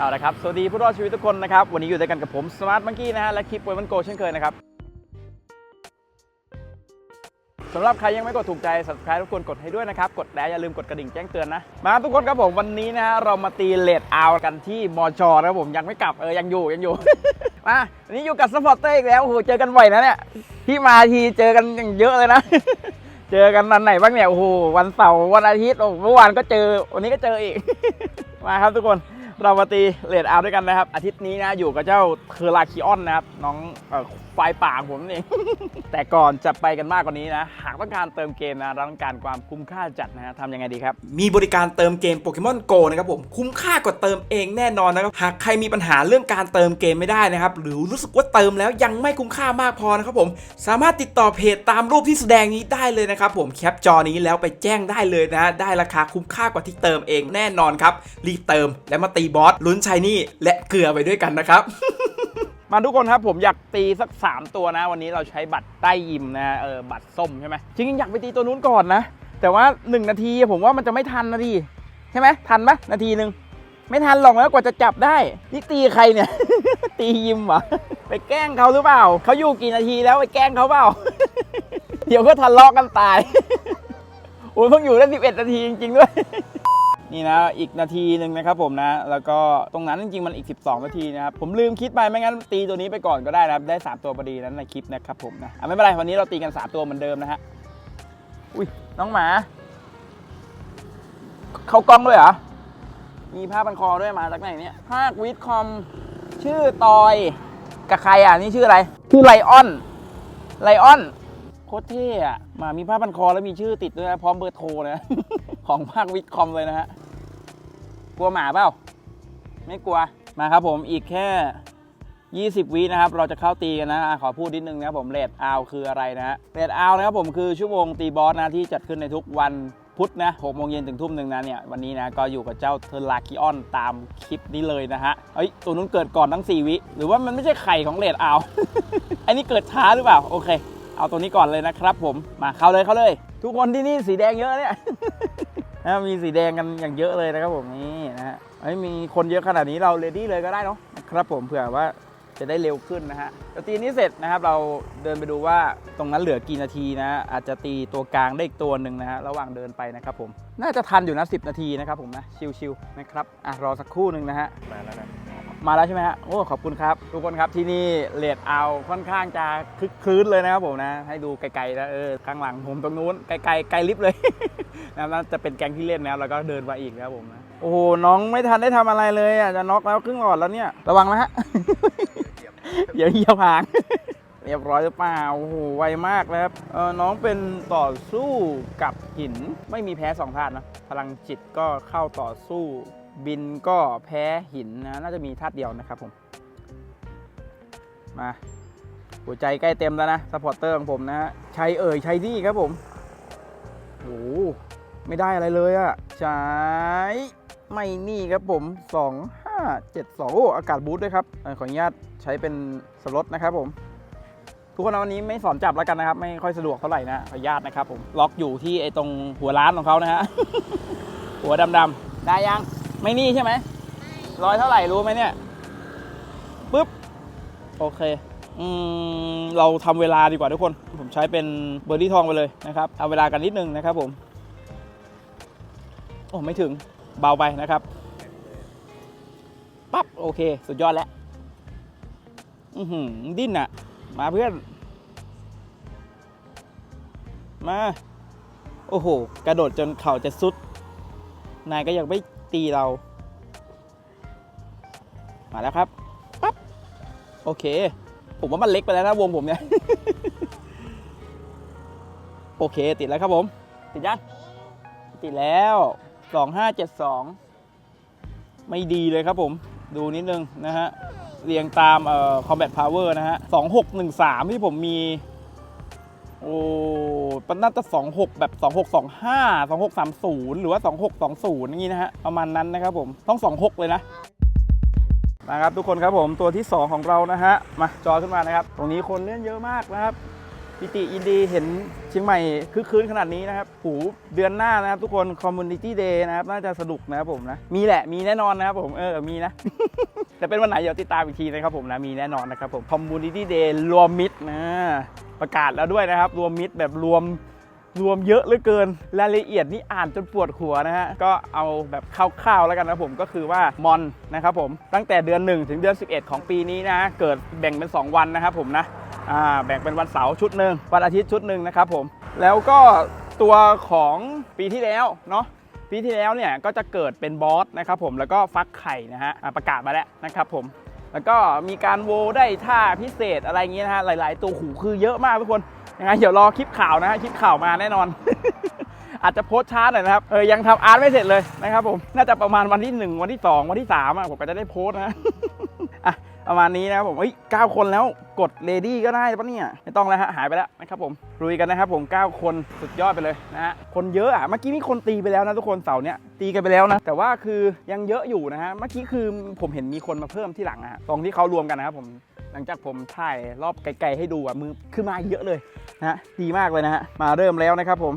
เอาละครับ สวัสดีผู้รอดชีวิตทุกคนนะครับ วันนี้อยู่ด้วยกันกับผมสมาร์ทมังกี้นะฮะ และคลิปโวยมันโกเช่นเคยนะครับสำหรับใครยังไม่กดถูกใจ subscribe ทุกคนกดให้ด้วยนะครับ กดแล้วอย่าลืมกดกระดิ่งแจ้งเตือนนะ มาทุกคนครับผมวันนี้นะฮะเรามาตีเลดเอากันที่มอชอนะครับผมยังไม่กลับเออยังอยู่ยังอยู่ มาวันนี้อยู่กับสปอร์เตอร์อีกแล้วโอ้โหเจอกันบ่อยนะเนี่ยที่มาทีเจอกันอย่างเยอะเลยนะ เจอกันวันไหนบ้างเนี่ยโอ้โหวันเสาร์วันอาทิตย์โอ้โหเมื่อวานก็เจอวันนี้ก็เจออีกมาครับทุกคน เรามาตีเลดเอาด้วยกันนะครับ อาทิตย์นี้นะอยู่กับเจ้าเทอร์ลาคิออนนะครับ น้องเอ่อ ไฟป่าของผมนั่นเองแต่ก่อนจะไปกันมากกว่านี้นะ หากต้องการเติมเกมนะราต้องการความคุ้มค่าจัดนะฮะทำยังไงดีครับ มีบริการเติมเกมโปเกมอนโกนะครับผมคุ้มค่ากว่าเติมเองแน่นอนนะครับหากใครมีปัญหาเรื่องการเติมเกมไม่ได้นะครับ หรือรู้สึกว่าเติมแล้วยังไม่คุ้มค่ามากพอนะครับผมสามารถติดต่อเพจตามรูปที่แสดงนี้ได้เลยนะครับผมแคปจอนี้แล้วไปแจ้งได้เลยนะได้ราคาคุ้มค่ากว่าที่เติมเองแน่นอนครับรีบเติมแล้วมาตีบอสลุ้นชายนี่และเกลือไปด้วยกันนะครับ มาทุกคนครับผมอยากตีสัก 3 ตัวนะ วันนี้เราใช้บัตรใต้ยิมนะเออบัตรส้มใช่ไหมจริงๆอยากไปตีตัวนู้นก่อนนะ แต่ว่า 1 นาทีผมว่ามันจะไม่ทันนาทีใช่ไหมทันไหมนาทีหนึ่งไม่ทันหรอกนะกว่าจะจับได้ นี่ตีใครเนี่ย ตียิมเหรอไปแกล้งเขาหรือเปล่าเขาอยู่กี่นาทีแล้วไปแกล้งเขาเปล่า เดี๋ยวก็ทะเลาะกันตายโอ้ยเพิ่งอยู่ได้11นาทีจริงๆด้วย นี่นะอีกนาทีหนึ่งนะครับผมนะ แล้วก็ตรงนั้นจริงๆมันอีก 12 นาทีนะครับผมลืมคิดไปไม่งั้นตีตัวนี้ไปก่อนก็ได้นะครับได้ 3 ตัวพอดีนั้นในคลิปนะครับผมนะอะไม่เป็นไรวันนี้เราตีกัน 3 ตัวเหมือนเดิมนะฮะอุ้ยน้องหมาเข้ากล้องด้วยเหรอมีผ้าพันคอด้วยมาจากไหนเนี่ยภาควิทคอมชื่อตอยกับใครอะนี่ชื่ออะไรชื่อไลออนไลออนโคตรเท่อะหมามีผ้าพันคอแล้วมีชื่อติดด้วยนะพร้อมเบอร์โทรนะ ของภาควิทคอมเลยนะฮะ กลัวหมาเปล่า ไม่กลัว มาครับผมอีกแค่ 20 วินะครับ เราจะเข้าตีกันนะขอพูดนิดนึงนะครับผมเลดอาวคืออะไรนะฮะเลดอาวนะครับผมคือชั่วโมงตีบอสนะที่จัดขึ้นในทุกวันพุธนะ6โมงเย็นถึงทุ่มหนึ่งนะเนี่ยวันนี้นะก็อยู่กับเจ้าเทอร์ลาคิออนตามคลิปนี้เลยนะฮะเอ้ยตัวนู้นเกิดก่อนทั้ง 4 วิ หรือว่ามันไม่ใช่ไข่ของเลดอาวอันนี้เกิดช้าหรือเปล่า โอเค เอาตัวนี้ก่อนเลยนะครับผมมาเข้าเลยเข้าเลย ทุกคนที่นี่สีแดงเยอะเนี่ย นะมีสีแดงกันอย่างเยอะเลยนะครับผมนี่นะฮะมีคนเยอะขนาดนี้เราเรดี้เลยก็ได้เนาะครับผมเผื่อว่าจะได้เร็วขึ้นนะฮะเดี๋ยวตีนี้เสร็จนะครับเราเดินไปดูว่าตรงนั้นเหลือกี่นาทีนะอาจจะตีตัวกลางได้อีกตัวหนึ่งนะฮะระหว่างเดินไปนะครับผม น่าจะทันอยู่นะ10 นาทีนะครับผมนะชิวๆนะครับอะรอสักครู่หนึ่งนะฮะมาแล้วนะ มาแล้วใช่ไหมฮะโอ้ขอบคุณครับ ทุกคนครับที่นี่เลดเอาค่อนข้างจะคึกคืนเลยนะครับผมนะ ให้ดูไกลๆนะเออข้างหลังผมตรงนู้นไกลๆไกลลิฟต์เลยนะนั่นจะเป็นแกงที่เล่นนะครับแล้วก็เดินมาอีกนะครับผมนะโอ้โหน้องไม่ทันได้ทำอะไรเลยอะจะน็อกแล้วครึ่งหลอดแล้วเนี่ยระวังนะฮะเดี๋ยวเหยียบหางเรียบร้อยหรือเปล่าโอ้โห ไวมากนะครับเออน้องเป็นต่อสู้กับหิน ไม่มีแพ้สองธาตุนะ พลังจิตก็เข้าต่อสู้ บินก็แพ้หินนะน่าจะมีธาตุเดียวนะครับผมมาหัวใจใกล้เต็มแล้วนะสปอร์เตอร์ของผมนะฮะชัยเอ่ยชัยนี่ครับผมโอ้ไม่ได้อะไรเลยอะใช้ไม่นี่ครับผม 2572 โอ้อากาศบูทด้วยครับขออนุญาตใช้เป็นสล็อตนะครับผม ทุกคนวันนี้ไม่สอนจับแล้วกันนะครับ ไม่ค่อยสะดวกเท่าไหร่นะขออนุญาตนะครับผม ล็อกอยู่ที่ไอ้ตรงหัวร้านของเขานะฮะ หัวดำๆ ได้ยัง ไม่นี่ใช่ไหมร้อยเท่าไหร่รู้ไหมเนี่ยปุ๊บโอเคอืมเราทำเวลาดีกว่าทุกคน ผมใช้เป็นเบอร์ดี้ทองไปเลยนะครับเอาเวลากันนิดนึงนะครับผม โอ้ไม่ถึงเบาไปนะครับปั๊บโอเค สุดยอดแล้วอือหือดิ้นอะมาเพื่อน มา โอ้โห กระโดดจนเข่าจะสุด นายก็ยังไม่ ตีเรา มาแล้วครับปั๊บโอเค ผมว่ามันเล็กไปแล้วนะวงผมเนี่ย โอเคติดแล้วครับผม ติดยังติดแล้ว2572ไม่ดีเลยครับผม ดูนิดนึงนะฮะ เรียงตามเอ่อ combat power นะฮะ2613ที่ผมมี อ้มันน่าจะ 26 แบบ 2625 2630 หรือว่า 2620 อย่างนี้นะฮะ ประมาณนั้นนะครับผม ต้อง 26 เลยนะ นะครับทุกคนครับผม ตัวที่ 2 ของเรานะฮะ มาจอขึ้นมานะครับ ตรงนี้คนเล่นเยอะมากนะครับปิติยินดีเห็นเชียงใหม่คึกคืนขนาดนี้นะครับหูเดือนหน้านะครับทุกคน Community Day นะครับ น่าจะสนุกนะครับผมนะ มีแหละมีแน่นอนนะครับผม เออ มีนะ แต่เป็นวันไหนเดี๋ยวติดตามอีกทีนะครับผมนะมีแน่นอนนะครับผม Community Day รวมมิตรนะประกาศแล้วด้วยนะครับ รวมมิตรแบบรวมรวมเยอะเหลือเกินรายละเอียดนี่อ่านจนปวดหัวนะฮะ ก็เอาแบบคร่าวๆแล้วกันนะผมก็คือว่ามอนนะครับผมตั้งแต่เดือน 1 ถึงเดือน 11 ของปีนี้นะ เกิดแบ่งเป็น 2 วันนะครับผมนะแบ่งเป็นวันเสาร์ชุดหนึ่งวันอาทิตย์ชุดหนึ่งนะครับผมแล้วก็ตัวของปีที่แล้วเนาะ ปีที่แล้วเนี่ยก็จะเกิดเป็นบอสนะครับผมแล้วก็ฟักไข่นะฮะประกาศมาแล้วนะครับผมแล้วก็มีการโวได้ท่าพิเศษอะไรเงี้ยนะฮะหลาย ๆ ตัวหูคือเยอะมากทุกคนยังไงเดี๋ยวรอคลิปข่าวนะฮะคลิปข่าวมาแน่นอน อาจจะโพสช้าหน่อยนะครับเออยังทำอาร์ตไม่เสร็จเลยนะครับผมน่าจะประมาณวันที่ 1 วันที่ 2 วันที่3อะผมก็จะได้โพสนะอะ ประมาณนี้นะครับผมเฮ้ยเก้าคนแล้วกดเลดี้ก็ได้ปะเนี่ยไม่ต้องแล้วฮะหายไปแล้วนะครับผมลุยกันนะครับผม9คนสุดยอดไปเลยนะฮะคนเยอะอะเมื่อกี้มีคนตีไปแล้วนะทุกคนเสาเนี้ยตีกันไปแล้วนะแต่ว่าคือยังเยอะอยู่นะฮะเมื่อกี้คือผมเห็นมีคนมาเพิ่มที่หลังนะฮะตรงที่เขารวมกันนะครับผมหลังจากผมถ่ายรอบไกลๆให้ดูอะมือคือมาเยอะเลยนะฮะดีมากเลยนะฮะมาเริ่มแล้วนะครับผม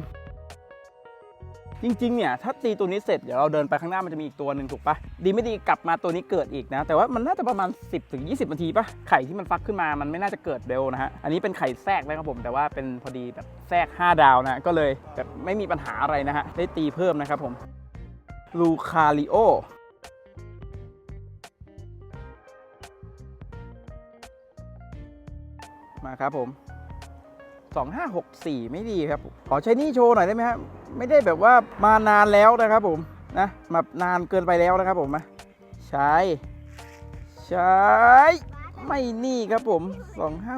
จริงๆเนี่ยถ้าตีตัวนี้เสร็จเดี๋ยวเราเดินไปข้างหน้ามันจะมีอีกตัวหนึ่งถูกปะดีไม่ดีกลับมาตัวนี้เกิดอีกนะ แต่ว่ามันน่าจะประมาณ 10ถึง20นาทีปะไข่ที่มันฟักขึ้นมามันไม่น่าจะเกิดเร็วนะฮะอันนี้เป็นไข่แทรกนะครับผมแต่ว่าเป็นพอดีแบบแทรก 5 ดาวนะก็เลยแบบไม่มีปัญหาอะไรนะฮะได้ตีเพิ่มนะครับผมลูคาริโอมาครับผม 2564 ไม่ดีครับ ขอใช้นี่โชว์หน่อยได้ไหมครับไม่ได้แบบว่ามานานแล้วนะครับผมนะแบบนานเกินไปแล้วนะครับผมมาใช้ใช้ไม่นี่ครับผม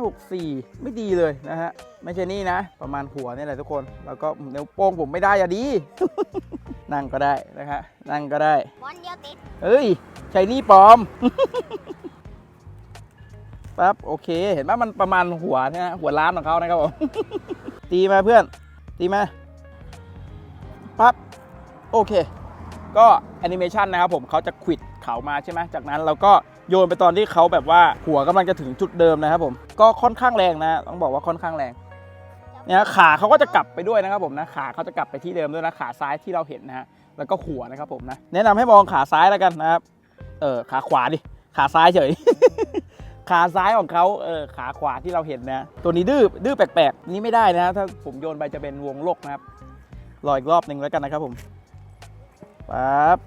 2564 ไม่ดีเลยนะฮะไม่ใช่นี่นะ ประมาณหัวนี่แหละทุกคน แล้วก็นิ้วโป้งผมไม่ได้อะดี นั่งก็ได้นะฮะนั่งก็ได้บอลเดียวติดเฮ้ยใช้นี่ปลอม ปั๊บโอเค เห็นว่ามันประมาณหัวนะฮะหัวล้านของเขานะครับผมตีมาเพื่อน ตีมาปั๊บโอเค ก็แอนิเมชันนะครับผมเขาจะขวิดเขามาใช่ไหมจากนั้นเราก็โยนไปตอนที่เขาแบบว่าหัวกำลังจะถึงจุดเดิมนะครับผมก็ค่อนข้างแรงนะ ต้องบอกว่าค่อนข้างแรงเนี่ยขาเขาก็จะกลับไปด้วยนะครับผมนะขาเขาจะกลับไปที่เดิมด้วยนะขาซ้ายที่เราเห็นนะฮะแล้วก็หัวนะครับผมนะแนะนำให้มองขาซ้ายแล้วกันนะครับเออขาขวาดิขาซ้ายเฉย ขาซ้ายของเขาเออขาขวาที่เราเห็นนะ ตัวนี้ดื้อดื้อแปลกๆนี่ไม่ได้นะถ้าผมโยนไปจะเป็นวงโลกนะครับรออีกรอบหนึ่งแล้วกันนะครับผมปั๊บ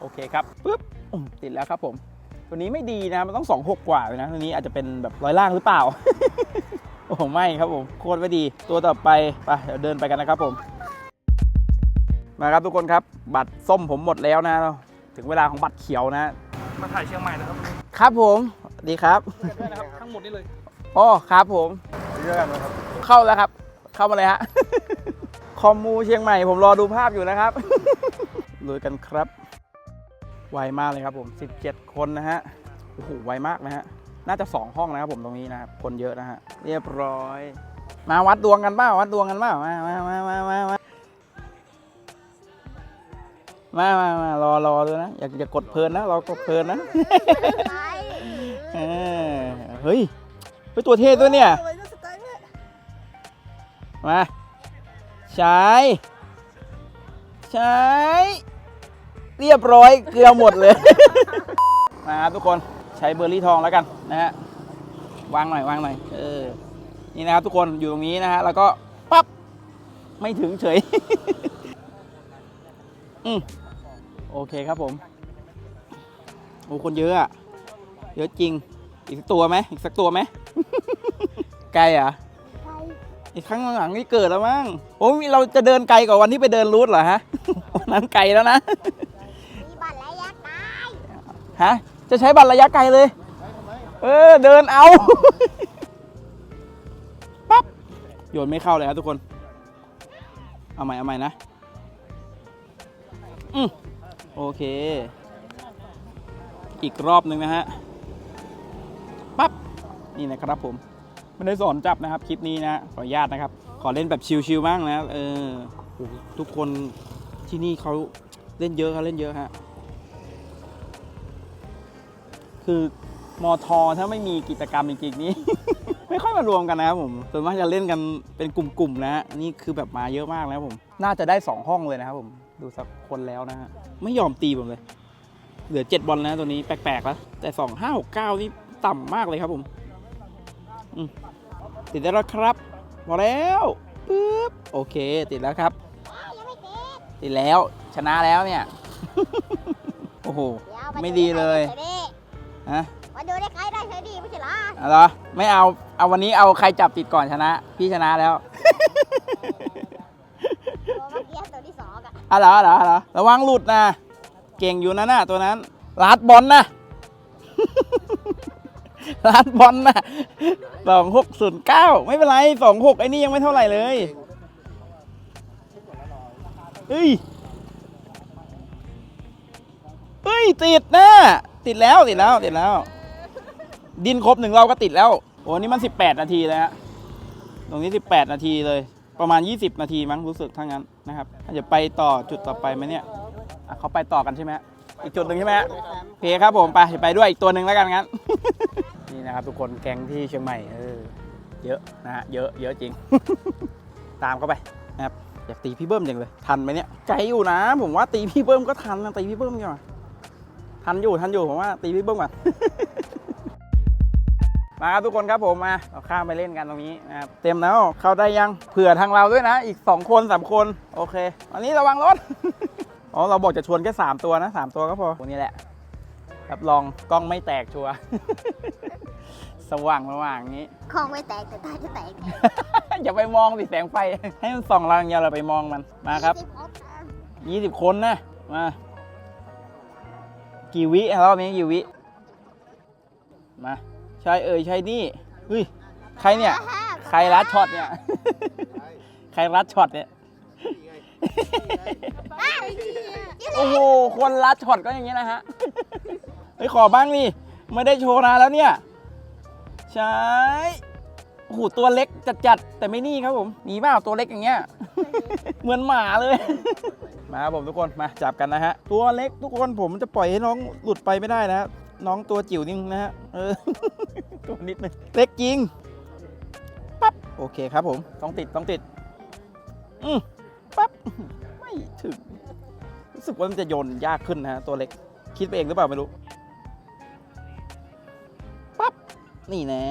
โอเคครับปึ๊บติดแล้วครับผมตัวนี้ไม่ดีนะมันต้อง 2 6 กว่าเลยนะตัวนี้อาจจะเป็นแบบร้อยล่างหรือเปล่า โอ้โหไม่ครับผมโคตรไม่ดี ตัวต่อไปไปเดี๋ยวเดินไปกันนะครับผมมาครับทุกคนครับ บัตรส้มผมหมดแล้วนะ ถึงเวลาของบัตรเขียวนะ มาถ่ายเชียงใหม่นะครับ ครับผมดีครับด้วยนะครับทั้งหมดนี่เลยอ๋อครับผมเยอะกันนะครับเข้าแล้วครับ เข้ามาเลยฮะ คอมมูเชียงใหม่ ผมรอดูภาพอยู่นะครับลุยกันครับ ไวมากเลยครับผม 17 คนนะฮะโอ้โหไวมากนะฮะน่าจะ 2 ห้องนะครับผมตรงนี้นะครับคนเยอะนะฮะเรียบร้อย มาวัดดวงกันเปล่าวัดดวงกันเปล่ามามามามามา มามามามารอรอเลยนะ อย่าอย่ากดเพลินนะรอกดเพลินนะไปเออเฮ้ยเป็นตัวเทศด้วยเนี่ย มาใช้ใช้เรียบร้อยเกลือหมดเลย มาครับทุกคนใช้เบอร์รี่ทองแล้วกันนะฮะวางหน่อยวางหน่อยเออนี่นะครับทุกคนอยู่ตรงนี้นะฮะแล้วก็ปั๊บไม่ถึงเฉย อืม โอเคครับผมโอ้คนเยอะอะเยอะจริง อีกสักตัวไหมอีกสักตัวไหม ไกลเหรอะไปอีกครั้งหลังนี่เกิดแล้วมั้งโอ้ยเราจะเดินไกลกว่าวันที่ไปเดินรูทเหรอฮะวันนั้นไกลแล้วนะมีบัตรระยะตายฮะจะใช้บัตรระยะไกลเลย เออเดินเอาปั๊บโยนไม่เข้าเลยครับทุกคน เอาใหม่เอาใหม่นะอืม โอเค อีกรอบหนึ่งนะฮะ ปั๊บ นี่นะครับผม ไม่ได้สอนจับนะครับ คลิปนี้นะ ขออนุญาตนะครับ ขอเล่นแบบชิลๆบ้างนะ เออ ทุกคนที่นี่เขาเล่นเยอะครับเล่นเยอะฮะ คือมอทอถ้าไม่มีกิจกรรมจริงๆนี้ ไม่ค่อยมารวมกันนะครับผมส่วนมากจะเล่นกันเป็นกลุ่มๆนะฮะนี่คือแบบมาเยอะมากนะครับผม น่าจะได้สองห้องเลยนะครับผม ดูสักคนแล้วนะฮะ ไม่ยอมตีผมเลย เหลือเจ็ดบอลแล้วตัวนี้แปลกๆแล้ว แต่สองห้าหกเก้านี่ต่ำมากเลยครับผมอืมติดได้แล้วครับพอแล้วปึ๊บโอเค ติดแล้วครับอ้าวยังไม่เสร็จติดแล้วชนะแล้วเนี่ย โอ้โหเดี๋ยวาไม่ดีเลยใครได้ฮะมาดูได้ใครได้ใครดีไม่ใช่เหรอเอาเหรอไม่เอา เอาวันนี้เอาใครจับติดก่อนชนะ พี่ชนะแล้วตัวเมื่ อกี้ตัวที่สองอะเหรอเหรอเหรอระวังหลุดนะ เก่งอยู่นะน่ะตัวนั้นลาดบอลนะลาดบอลนะสองหกศูนย์เก้าไม่เป็นไรสองหกไอ้นี่ยังไม่เท่าไหร่เลยเฮ้ยเฮ้ยติดนะติดแล้วติดแล้วติดแล้ว ดินครบหนึ่งเราก็ติดแล้วโอ้นี่มัน18นาทีเลยฮะตรงนี้18นาทีเลย ประมาณ 20 นาทีมั้งรู้สึกทั้งนั้นนะครับจะไปต่อจุดต่อไปไหมเนี่ยอะเขาไปต่อกันใช่ไหมฮะอีกจุดหนึ่งใช่ไหมฮะโอเคครับผมไปจะไปด้วยอีกตัวหนึ่งแล้วกันงั้น นี่นะครับทุกคนแก๊งที่เชียงใหม่เออเยอะนะฮะเยอะเยอะจริง ตามเข้าไปนะครับอยากตีพี่เบิ้มจังเลย ทันไหมเนี่ยใจอยู่นะ ผมว่าตีพี่เบิ้มก็ทันนะตีพี่เบิ้มดีกว่าทันอยู่ทันอยู่ผมว่าตีพี่เบิ้มก่อน มาครับทุกคนครับผมมาเราข้ามไปเล่นกันตรงนี้นะครับเต็มแล้วเข้าได้ยังเผื่อทางเราด้วยนะ อีก 2 คน3คนโอเคอันนี้ระวังรถอ๋อเราบอกจะชวนแค่3ตัวนะ3ตัวก็พอตัวนี้แหละรับรองกล้องไม่แตกชัวร์สว่างระหว่างนี้ของไม่แตกแต่ตาจะแตกอย่าไปมองสิแสงไฟ ให้มันส่องเราอย่างเดียวเราไปมองมันมาครับสิองศา20 คนนะมากี่วิรอบนี้กี่วิมา ใช่เอ่ยใช่นี่เฮ้ยใครเนี่ย ใครรัดช็อตเนี่ย ใครรัดช็อตเนี่ยอ้าวโอ้โห คนรัดช็อตก็อย่างนี้นะฮะ เฮ้ย ขอบ้างนี่ไม่ได้โชว์นานแล้วเนี่ย ใช่โอ้โหตัวเล็กจัดๆ แต่ไม่นี่ครับผมมีเปล่าตัวเล็กอย่างเงี้ย เหมือนหมาเลย มาครับผมทุกคนมาจับกันนะฮะ ตัวเล็กทุกคนผมจะปล่อยให้น้องหลุดไปไม่ได้นะฮะน้องตัวจิ๋วนิ่งนะฮะเออ ตัวนิดนึงเล็กจริงปั๊บโอเคครับผมต้องติดต้องติด อืมปั๊บไม่ถึง รู้สึกว่ามันจะโยนยากขึ้นนะฮะตัวเล็ก คิดไปเองหรือเปล่าไม่รู้ปั๊บนี่แน่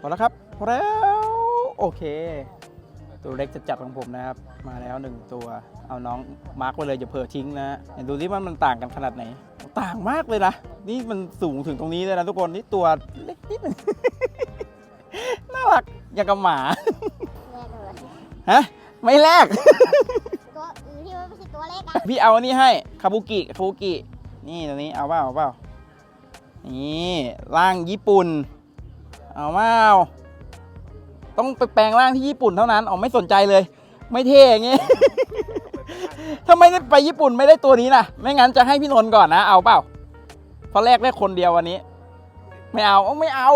พอแล้วครับพอแล้วโอเค ตัวเล็กจะจัดของผมนะครับ มาแล้วหนึ่งตัว เอาน้องมาร์กไว้เลยอย่าเผลอทิ้งนะเห็นดูที่มันมันต่างกันขนาดไหน ต่างมากเลยนะ นี่มันสูงถึงตรงนี้เลยนะทุกคน นี่ตัวเล็กนิดนึงน่ารักอย่างกับหมาแน่เลยฮะไม่แลกตัวอื่นที่มันไม่ใช่ตัวเล็กอะพี่เอาอันนี้ให้คาบุกิคาบุกินี่ตัวนี้เอาเปล่าเอาเปล่านี่ร่างญี่ปุ่น เอาเปล่า ต้องไปแปลงร่างที่ญี่ปุ่นเท่านั้นอ๋อไม่สนใจเลย ไม่เท่อย่างงี้ ทำไมได้ไปญี่ปุ่นไม่ได้ตัวนี้นะไม่งั้นจะให้พี่นนท์ก่อนนะ เอาเปล่าเพราะแรกได้คนเดียววันนี้ ไม่เอาเอาไม่เอา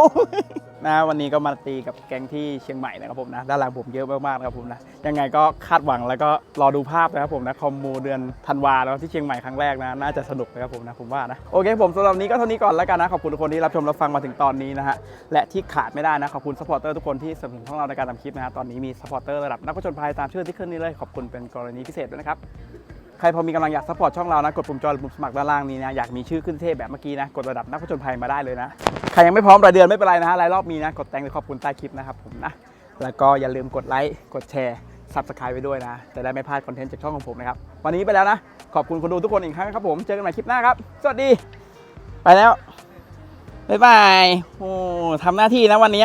นะวันนี้ก็มาตีกับแก๊งที่เชียงใหม่นะครับผมนะด้านหลังผมเยอะมากๆนะครับผมนะยังไงก็คาดหวังแล้วก็รอดูภาพนะครับผมนะคอมมูเดือนธันวาแล้วที่เชียงใหม่ครั้งแรกนะน่าจะสนุกนะครับผมนะผมว่านะโอเคผมสำหรับนนี้ก็เท่านี้ก่อนแล้วกันนะขอบคุณทุกคนที่รับชมรับฟังมาถึงตอนนี้นะฮะและที่ขาดไม่ได้นะขอบคุณสปอร์เตอร์ทุกคนที่สนับสนุนของเราในการทำคลิปนะฮะตอนนี้มีสปอร์เตอร์ระดับนักผจญภัยตามชื่อที่ขึ้นนี้เลยขอบคุณเป็นกรณีพิเศษด้วยนะครับ ใครพอมีกำลังอยากซัพพอร์ตช่องเรานะ กดปุ่มจอยหรือปุ่มสมัครด้านล่างนี้นะ อยากมีชื่อขึ้นเทพแบบเมื่อกี้นะ กดระดับนักผจญภัยมาได้เลยนะ ใครยังไม่พร้อมรายเดือนไม่เป็นไรนะฮะรายรอบมีนะ กดแต่งหรือขอบคุณใต้คลิปนะครับผมนะ แล้วก็อย่าลืมกดไลค์ กดแชร์ซับสไครต์ไว้ด้วยนะ จะได้ไม่พลาดคอนเทนต์จากช่องของผมนะครับ วันนี้ไปแล้วนะ ขอบคุณคนดูทุกคนอีกครั้งครับผม เจอกันใหม่คลิปหน้าครับ สวัสดี ไปแล้ว บ๊ายบาย โอ้ทำหน้าที่นะวันนี้